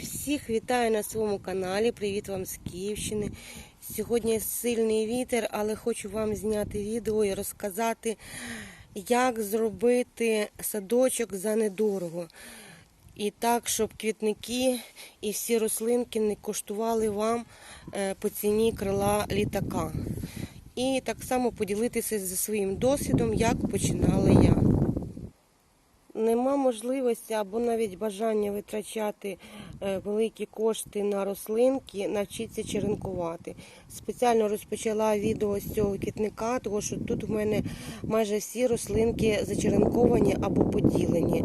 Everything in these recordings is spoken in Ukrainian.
Всіх вітаю на своєму каналі. Привіт вам з Київщини. Сьогодні сильний вітер, але хочу вам зняти відео і розказати, як зробити садочок за недорого. І так, щоб квітники і всі рослинки не коштували вам е, по ціні крила літака. І так само поділитися зі своїм досвідом, як починала я. Нема можливості або навіть бажання витрачати е, великі кошти на рослинки, навчитися черенкувати. Спеціально розпочала відео з цього квітника, тому що тут в мене майже всі рослинки зачеренковані або поділені.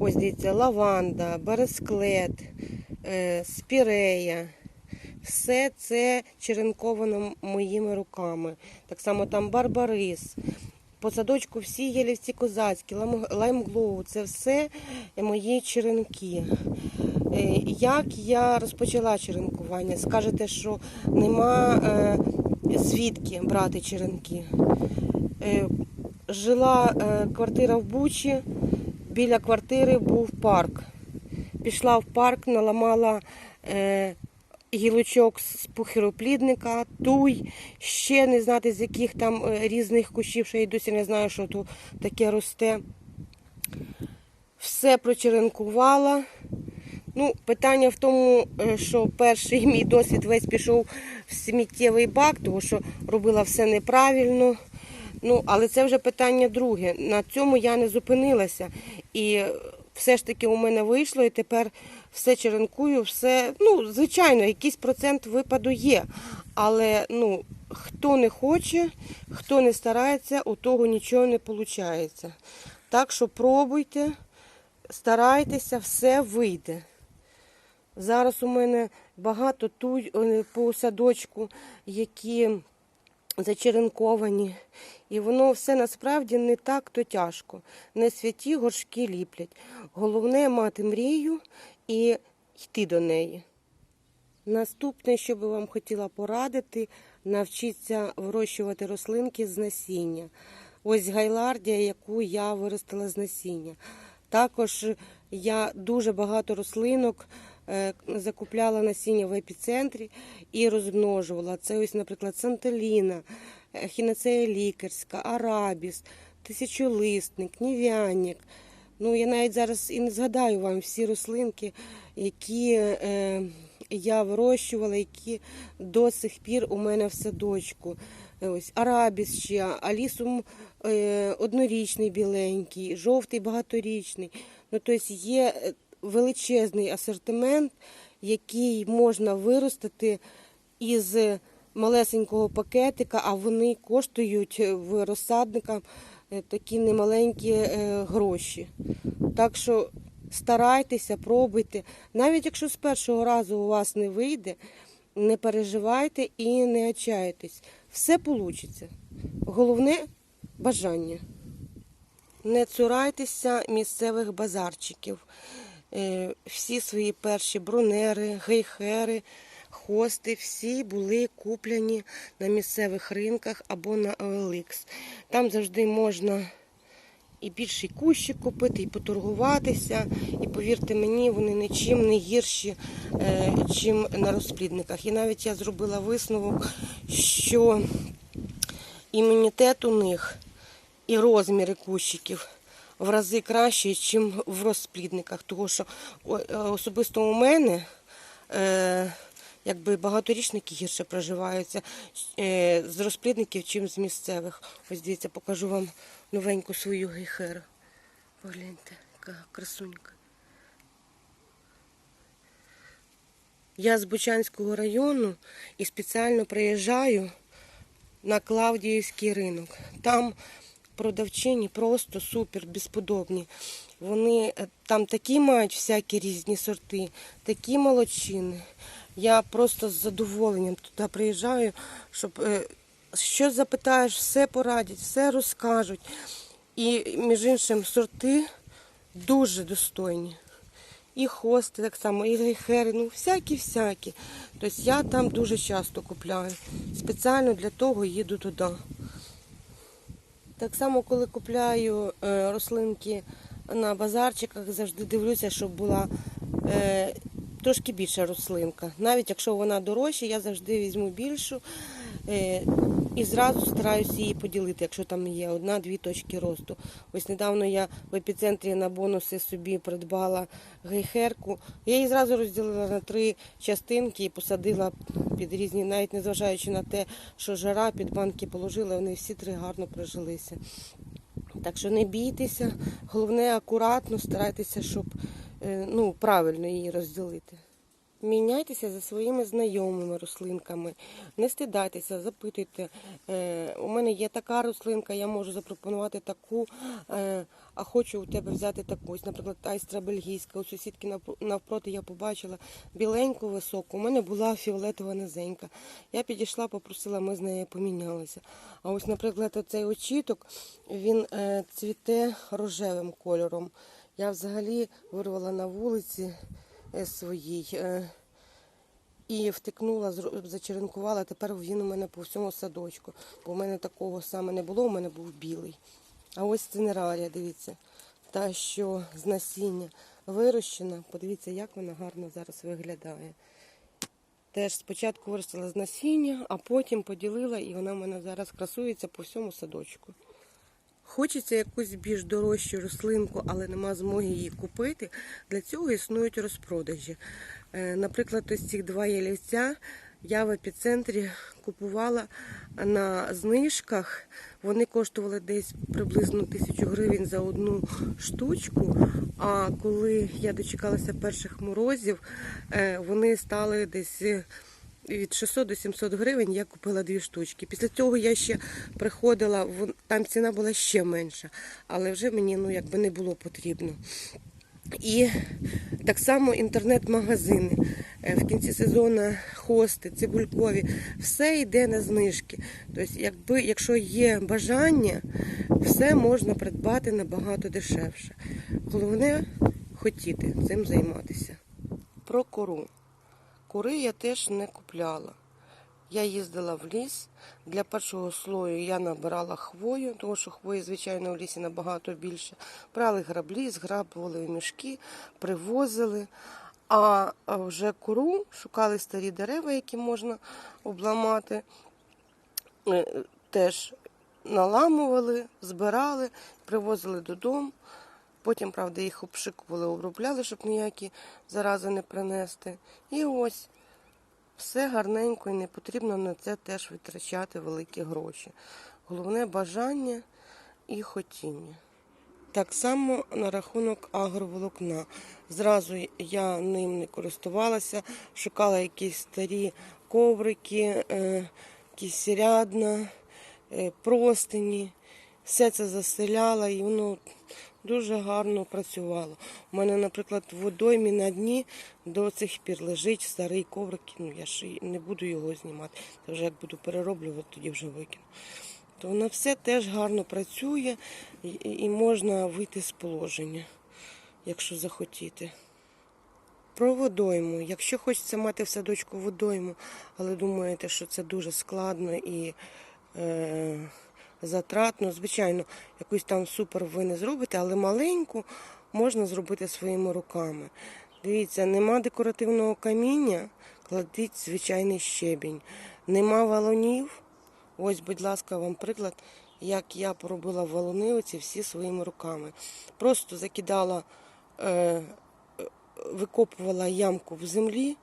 Ось дивіться, лаванда, бересклет, е, спірея. Все це черенковано моїми руками. Так само там барбарис. По садочку всі ялівці козацькі, лаймглоу, це все мої черенки. Е, Як я розпочала черенкування? Скажете, що нема е, звідки брати черенки. Е, Жила квартира в Бучі, біля квартири був парк. Пішла в парк, наламала гілочок з пухироплідника, туй, ще не знати з яких там е, різних кущів, що я досі не знаю, що тут таке росте. Все прочеренкувала. Ну, питання в тому, е, що перший мій досвід весь пішов в сміттєвий бак, тому що робила все неправильно. Ну, але це вже питання друге. На цьому я не зупинилася. І все ж таки у мене вийшло, і тепер все черенкую, все, ну, звичайно, якийсь процент випаду є. Але ну, хто не хоче, хто не старається, у того нічого не виходить. Так що пробуйте, старайтеся, все вийде. Зараз у мене багато туй е, по садочку, які зачеренковані. І воно все насправді не так то тяжко. Не святі горшки ліплять. Головне мати мрію і йти до неї. Наступне, що би вам хотіла порадити, навчіться вирощувати рослинки з насіння. Ось гайлардія, яку я виростила з насіння. Також я дуже багато рослинок е, закупляла насіння в епіцентрі і розмножувала. Це ось, наприклад, санталіна, е, хінацея лікарська, арабіс, тисячолисник, нів'янник. Ну, я навіть зараз і не згадаю вам всі рослинки, які е, я вирощувала, які до сих пір у мене в садочку. Е, Ось арабіс ще, алісум е, однорічний біленький, жовтий багаторічний. Ну, тобто є е, величезний асортимент, який можна виростити із малесенького пакетика, а вони коштують в розсадниках е, такі немаленькі е, гроші. Так що старайтеся, пробуйте. Навіть якщо з першого разу у вас не вийде, не переживайте і не отчаюйтесь. Все вийде. Головне бажання. Не цурайтеся місцевих базарчиків. Е, Всі свої перші брунери, гейхери, хости, всі були куплені на місцевих ринках або на OLX. Там завжди можна і більший кущик купити, і поторгуватися. І повірте мені, вони нічим не гірші, е, чим на розплідниках. І навіть я зробила висновок, що імунітет у них і розміри кущиків в рази кращі, ніж в розплідниках. Тому що е, особисто у мене е, якби багаторічники гірше проживаються е, з розплідників, чим з місцевих. Ось дивіться, покажу вам новеньку свою гейхеру. Погляньте, яка красунька. Я з Бучанського району і спеціально приїжджаю на Клавдіївський ринок. Там продавчині просто супер, безподобні. Вони е, там такі мають всякі різні сорти, такі молодчини. Я просто з задоволенням туди приїжджаю, щоб е, що запитаєш, все порадять, все розкажуть. І, між іншим, сорти дуже достойні. І хости так само, і гейхери, ну всякі-всякі. Тобто я там дуже часто купляю. Спеціально для того їду туди. Так само, коли купляю е, рослинки на базарчиках, завжди дивлюся, щоб була е, трошки більша рослинка. Навіть якщо вона дорожча, я завжди візьму більшу е, і зразу стараюся її поділити, якщо там є одна-дві точки росту. Ось недавно я в епіцентрі на бонуси собі придбала гейхерку. Я її зразу розділила на три частинки і посадила під різні, навіть незважаючи на те, що жара під банки положила, вони всі три гарно прижилися. Так що не бійтеся, головне акуратно, старайтеся, щоб ну, правильно її розділити. Міняйтеся за своїми знайомими рослинками, не стидайтеся, запитуйте. Е, у мене є така рослинка, я можу запропонувати таку, е, а хочу у тебе взяти таку. Ось, наприклад, айстра бельгійська. У сусідки навпроти я побачила біленьку високу. У мене була фіолетова низенька. Я підійшла, попросила, ми з нею помінялися. А ось, наприклад, оцей очіток, він е, цвіте рожевим кольором. Я взагалі вирвала на вулиці е, своїй. е, і втикнула, зачеренкувала. Тепер він у мене по всьому садочку. Бо в мене такого саме не було, у мене був білий. А ось цинерарія, дивіться, та, що з насіння вирощена. Подивіться, як вона гарно зараз виглядає. Теж спочатку виростила з насіння, а потім поділила, і вона в мене зараз красується по всьому садочку. Хочеться якусь більш дорожчу рослинку, але нема змоги її купити. Для цього існують розпродажі. Е, Наприклад, ось ці два ялівця я в епіцентрі купувала на знижках. Вони коштували десь приблизно тисячу гривень за одну штучку. А коли я дочекалася перших морозів, е, вони стали десь від 600 до 700 гривень я купила дві штучки. Після цього я ще приходила, там ціна була ще менша, але вже мені ну, якби не було потрібно. І так само інтернет-магазини. Е, В кінці сезону хости, цибулькові, все йде на знижки. Тобто, якби, якщо є бажання, все можна придбати набагато дешевше. Головне хотіти цим займатися. Про кору. Кури я теж не купляла. Я їздила в ліс. Для першого слою я набирала хвою, тому що хвої, звичайно, в лісі набагато більше. Брали граблі, зграбували в мішки, привозили. А вже куру шукали старі дерева, які можна обламати. Е, Теж наламували, збирали, привозили додому. Потім, правда, їх обшикували, обробляли, щоб ніякі зарази не принести. І ось все гарненько і не потрібно на це теж витрачати великі гроші. Головне бажання і хотіння. Так само на рахунок агроволокна. Зразу я ним не користувалася, шукала якісь старі коврики, е, якісь рядна, е, простині. Все це заселяла і воно дуже гарно працювало. У мене, наприклад, в водоймі на дні до цих пір лежить старий коврик. Ну, я ж не буду його знімати. Це вже як буду перероблювати, тоді вже викину. То на все теж гарно працює і можна вийти з положення, якщо захотіти. Про водойму. Якщо хочеться мати в садочку водойму, але думаєте, що це дуже складно і е, затратно, звичайно, якусь там супер ви не зробите, але маленьку можна зробити своїми руками. Дивіться, нема декоративного каміння, кладіть звичайний щебінь. Нема валунів. Ось, будь ласка, вам приклад, як я поробила валуни оці всі своїми руками. Просто закидала, е, викопувала ямку в землі,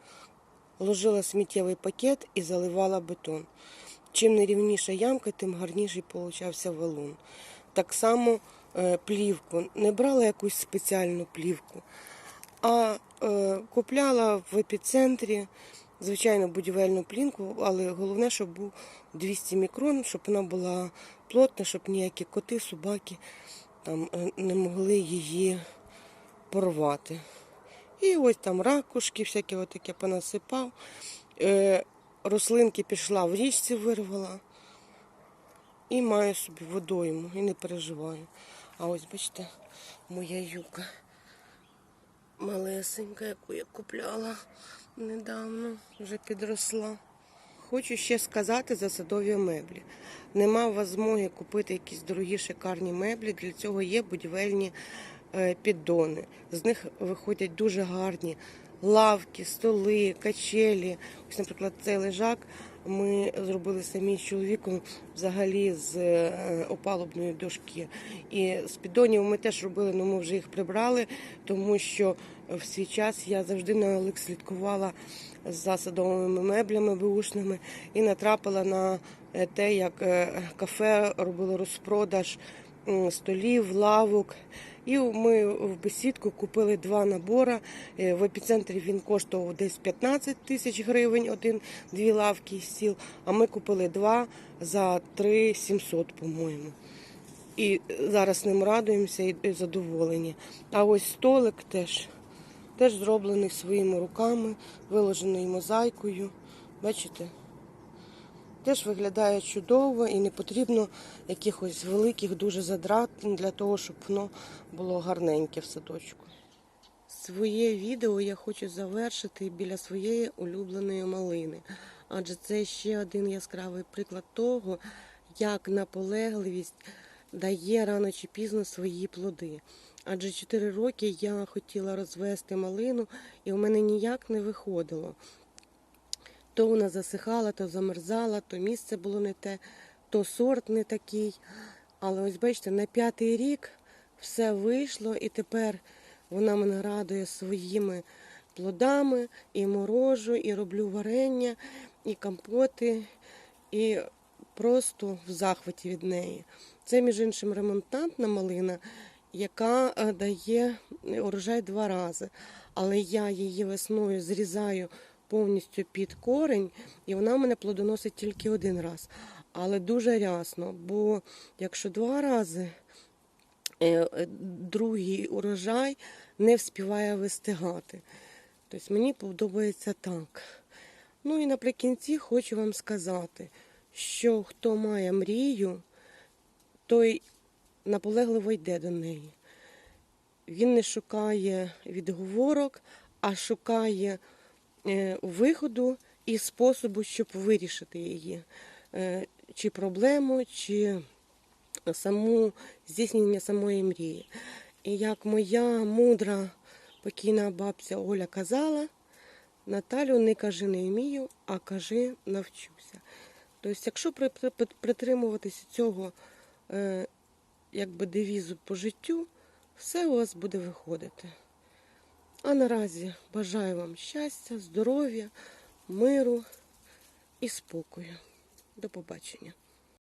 ложила сміттєвий пакет і заливала бетон. Чим нерівніша ямка, тим гарніший получався валун. Так само е, плівку. Не брала якусь спеціальну плівку, а е, купляла в епіцентрі, звичайно, будівельну плінку, але головне, щоб був 200 мікрон, щоб вона була плотна, щоб ніякі коти, собаки там е, не могли її порвати. І ось там ракушки, всякі отаке понасипав. Рослинки пішла в річці, вирвала. І маю собі водойму і не переживаю. А ось, бачите, моя юка малесенька, яку я купляла недавно, вже підросла. Хочу ще сказати за садові меблі. Нема у вас змоги купити якісь дорогі шикарні меблі. Для цього є будівельні е, піддони. З них виходять дуже гарні лавки, столи, качелі. Ось, наприклад, цей лежак ми зробили самі з чоловіком взагалі з е, опалубної дошки. І з піддонів ми теж робили, але ми вже їх прибрали, тому що в свій час я завжди на Олег слідкувала за садовими меблями беушними і натрапила на е, те, як е, кафе робило розпродаж столів, лавок. І ми в бесідку купили два набори. Е, В епіцентрі він коштував десь 15 тисяч гривень, один, дві лавки і стіл. А ми купили два за 3 700, по-моєму. І зараз ним радуємося і задоволені. А ось столик теж, теж зроблений своїми руками, виложений мозаїкою. Бачите? Теж виглядає чудово і не потрібно якихось великих дуже задрат для того, щоб воно було гарненьке в садочку. Своє відео я хочу завершити біля своєї улюбленої малини, адже це ще один яскравий приклад того, як наполегливість дає рано чи пізно свої плоди. Адже 4 роки я хотіла розвести малину, і у мене ніяк не виходило. То вона засихала, то замерзала, то місце було не те, то сорт не такий. Але ось бачите, на п'ятий рік все вийшло, і тепер вона мене радує своїми плодами, і морожу, і роблю варення, і компоти, і просто в захваті від неї. Це, між іншим, ремонтантна малина, яка е, дає урожай два рази. Але я її весною зрізаю повністю під корень, і вона в мене плодоносить тільки один раз. Але дуже рясно, бо якщо два рази е, е, другий урожай не вспіває вистигати. Тобто мені подобається так. Ну і наприкінці хочу вам сказати, що хто має мрію, той наполегливо йде до неї. Він не шукає відговорок, а шукає виходу і способу, щоб вирішити її. Е, Чи проблему, чи саму здійснення самої мрії. І як моя мудра покійна бабця Оля казала, Наталю, не кажи не вмію, а кажи навчуся. Тобто, якщо при- при- при- притримуватися цього е, якби девізу по життю, все у вас буде виходити. А наразі бажаю вам щастя, здоров'я, миру і спокою. До побачення.